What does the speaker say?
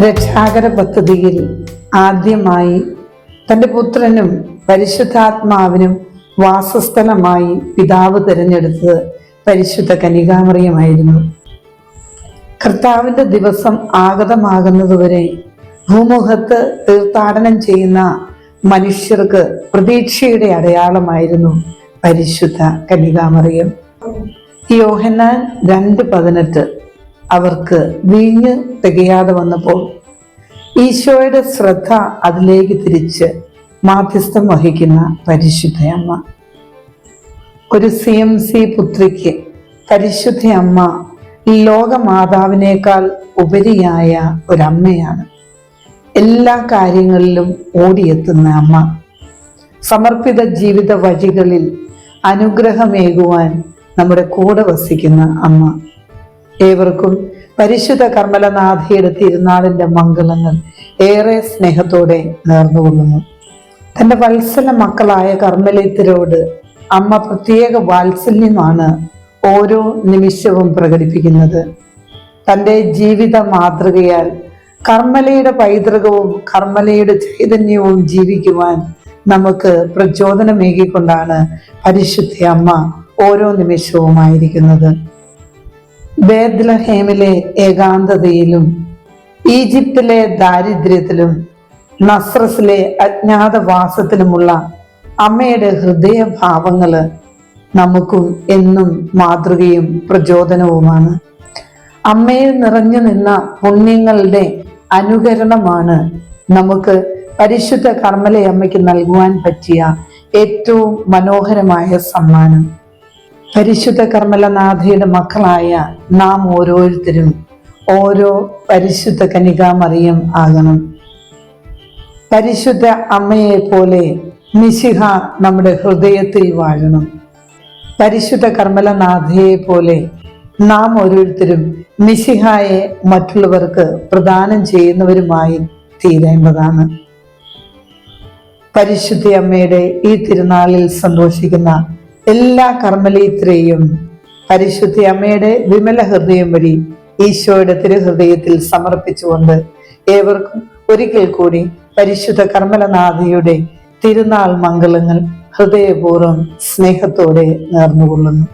രക്ഷാകര പദ്ധതിയിൽ ആദ്യമായി തന്റെ പുത്രനും പരിശുദ്ധാത്മാവിനും വാസസ്ഥലമായി പിതാവ് തിരഞ്ഞെടുത്തത് പരിശുദ്ധ കനികാമറിയമായിരുന്നു. കർത്താവിന്റെ ദിവസം ആഗതമാകുന്നതുവരെ ഭൂമുഖത്ത് തീർത്ഥാടനം ചെയ്യുന്ന മനുഷ്യർക്ക് പ്രതീക്ഷയുടെ അടയാളമായിരുന്നു പരിശുദ്ധ കനികാമറിയം യോഹന്നാൻ രണ്ട് പതിനെട്ട് അവർക്ക് വീഞ്ഞ് തികയാതെ വന്നപ്പോൾ ഈശോയുടെ ശ്രദ്ധ അതിലേക്ക് തിരിച്ച് മാധ്യസ്ഥം വഹിക്കുന്ന പരിശുദ്ധ അമ്മ ഒരു സി എം സി പുത്രിക്ക് പരിശുദ്ധ അമ്മ ലോകമാതാവിനേക്കാൾ ഉപരിയായ ഒരമ്മയാണ്. എല്ലാ കാര്യങ്ങളിലും ഓടിയെത്തുന്ന അമ്മ. സമർപ്പിത ജീവിത വഴികളിൽ അനുഗ്രഹമേകുവാൻ നമ്മുടെ കൂടെ വസിക്കുന്ന അമ്മ. ഏവർക്കും പരിശുദ്ധ കർമ്മലനാഥയുടെ തിരുനാളിന്റെ മംഗളങ്ങൾ ഏറെ സ്നേഹത്തോടെ നേർന്നുകൊള്ളുന്നു. തന്റെ വത്സല മക്കളായ കർമ്മലേത്തരോട് അമ്മ പ്രത്യേക വാത്സല്യമാണ് ഓരോ നിമിഷവും പ്രകടിപ്പിക്കുന്നത്. തന്റെ ജീവിത മാതൃകയാൽ കർമ്മലയുടെ പൈതൃകവും കർമ്മലയുടെ ചൈതന്യവും ജീവിക്കുവാൻ നമുക്ക് പ്രചോദനമേകിക്കൊണ്ടാണ് പരിശുദ്ധ അമ്മ ഓരോ നിമിഷവുമായിരിക്കുന്നത്. ബേദ്ലഹേമിലെ ഏകാന്തതയിലും ഈജിപ്തിലെ ദാരിദ്ര്യത്തിലും നസ്രസിലെ അജ്ഞാതവാസത്തിലുമുള്ള അമ്മയുടെ ഹൃദയഭാവങ്ങൾ നമുക്കും എന്നും മാതൃകയും പ്രചോദനവുമാണ്. അമ്മയിൽ നിറഞ്ഞു നിന്ന പുണ്യങ്ങളുടെ അനുകരണമാണ് നമുക്ക് പരിശുദ്ധ കർമ്മലയമ്മയ്ക്ക് നൽകുവാൻ പറ്റിയ ഏറ്റവും മനോഹരമായ സമ്മാനം. പരിശുദ്ധ കർമ്മലനാഥയുടെ മക്കളായ നാം ഓരോരുത്തരും ഓരോ പരിശുദ്ധ കനികാമറിയം ആകണം. പരിശുദ്ധ അമ്മയെ പോലെ മിശിഹ നമ്മുടെ ഹൃദയത്തിൽ വാഴണം. പരിശുദ്ധ കർമ്മലനാഥയെ പോലെ നാം ഓരോരുത്തരും മിശിഹായെ മറ്റുള്ളവർക്ക് പ്രദാനം ചെയ്യുന്നവരുമായി തീരേണ്ടതാണ്. പരിശുദ്ധ അമ്മയുടെ ഈ തിരുനാളിൽ സന്തോഷിക്കുന്ന എല്ലാ കർമ്മലീത്രയും പരിശുദ്ധി അമ്മയുടെ വിമല ഹൃദയം വഴി ഈശോയുടെ തിരുഹൃദയത്തിൽ സമർപ്പിച്ചുകൊണ്ട് ഏവർക്കും ഒരിക്കൽ കൂടി പരിശുദ്ധ കർമ്മലനാഥയുടെ തിരുനാൾ മംഗളങ്ങൾ ഹൃദയപൂർവം സ്നേഹത്തോടെ നേർന്നുകൊള്ളുന്നു.